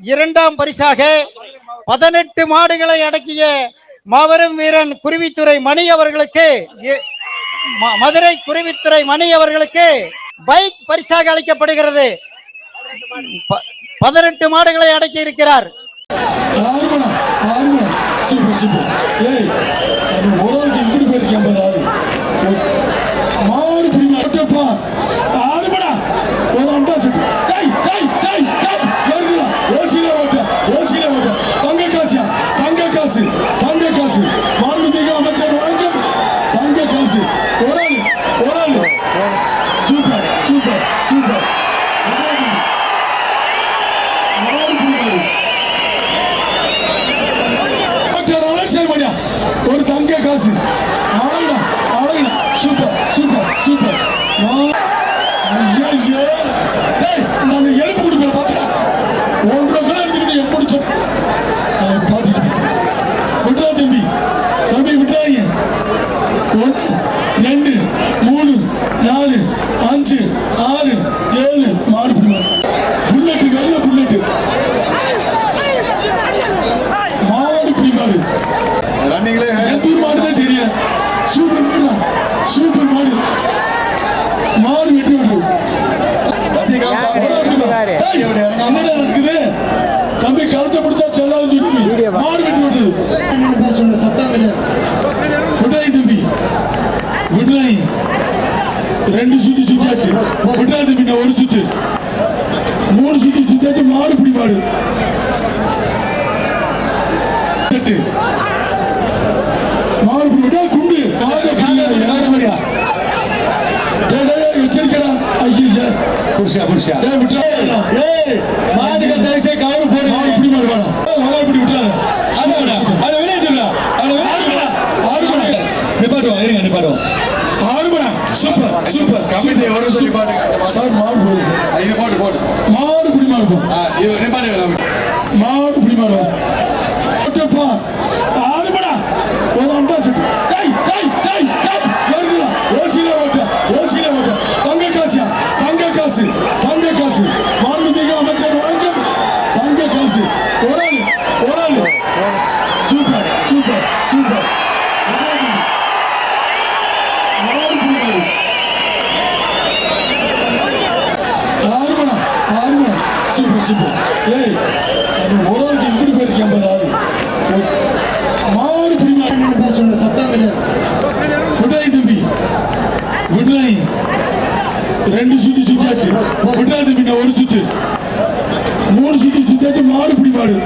இரண்டாம் பரிசாக பதினெட்டு மாடுகளை அடக்கிய மாபெரும் வீரன் குருவித்துறை மணி அவர்களுக்கு மதுரை குருவித்துறை மணி அவர்களுக்கு பைக் பரிசாக அளிக்கப்படுகிறது. பதினெட்டு மாடுகளை அடக்கி இருக்கிறார் ஆறுமணா ஆறுமணா சூப்பர் சூப்பர் ஏய் அது ஒரு ஆளுக்கு இப்படி போயிருக்கேன் பாரு ஆளு மாடு பிடி மாட்டப்பா ஆறுமணா ஒரு அண்டா செட்டு டேய் டேய் டேய் டேய் வருதுடா ஓசில ஓட்ட ஓசில ஓட்ட தங்க காசியா தங்க காசு தங்க காசு மாண்புமிகு அமைச்சர் வணக்கம் தங்க காசு ஒரு ஆளு ஒரு ஆளு சூப்பர் சூப்பர் சூப்பர் ஒரு தங்க காசு. அழகுடா அழகுடா சூப்பர் சூப்பர் சூப்பர். ஐயோ இந்த என்னடா நடக்குது தம்பி கழுத்தை பிடிச்சா செல்லாதுன்னு சொல்லி மாடு வெட்டி விட்டு சொல்ற? சத்தம் கிடையாது விட்டாய் தம்பி. விட்டாய் ரெண்டு சுத்தி சுத்தியாச்சு விட்டா தம்பி நான் ஒரு சுத்து. மூணு சுத்தி சுத்தியாச்சு மாடு பிடி மாடு. மாடு பிடி விட்டா குண்டு மாடு பிடி டேய், டேய், டேய், எச்சரிக்கைடா. ஐயையே. புருஷா புருஷா டேய், விட்றா. ஏய் மாடுகள் தரிசை கவரு போடு மாடு பிடி மாடு வாடா. வரால் பிடி விட்டுறாத. அடடா அட விளையாட்டுடா அட விளையாட்டுடா ஆறுமடா. நிப்பாட்டுவோம் இருங்க நிப்பாட்டுவோம் ஆறுமடா. சூப்பர் சூப்பர் கமிட்டி ஒரு சொல்லி பாட்டுங்க சார் மாடு போடு சார் இது போட்டு போட்டு மாடு பிடி மாடு போ இது மாடு பிடி மாடு வா. ஓகேப்பா. ஆறுமடா. ஒரு அண்டா செட்டு. டேய், டேய், டேய், டேய். வருதுடா. ஓசியில ஓட்ட, ஓசியில ஓட்ட. தங்க காசியா? தங்க காசு, தங்க காசு. மாண்புமிகு அமைச்சர் வணக்கம். தங்க காசு. ஒரு ஆளு, ஒரு ஆளு. Super, super, super. மாடு பிடி மாடு. ஆறுமணா ஆறுமணா சூப்பர் ஏய் அது ஒரு ஆளுக்கு இப்படி போயிருக்கேன் பாரு ஆளு? மாடு பிடிமா பேசுற சத்தம் கிடையாது. விட்டாய் தம்பி. விட்டாய் ரெண்டு சுத்தி சுத்தியாச்சு விட்டா தம்பி நான் ஒரு சுத்து. மூணு சுத்தி சுத்தியாச்சு மாடு பிடி மாடு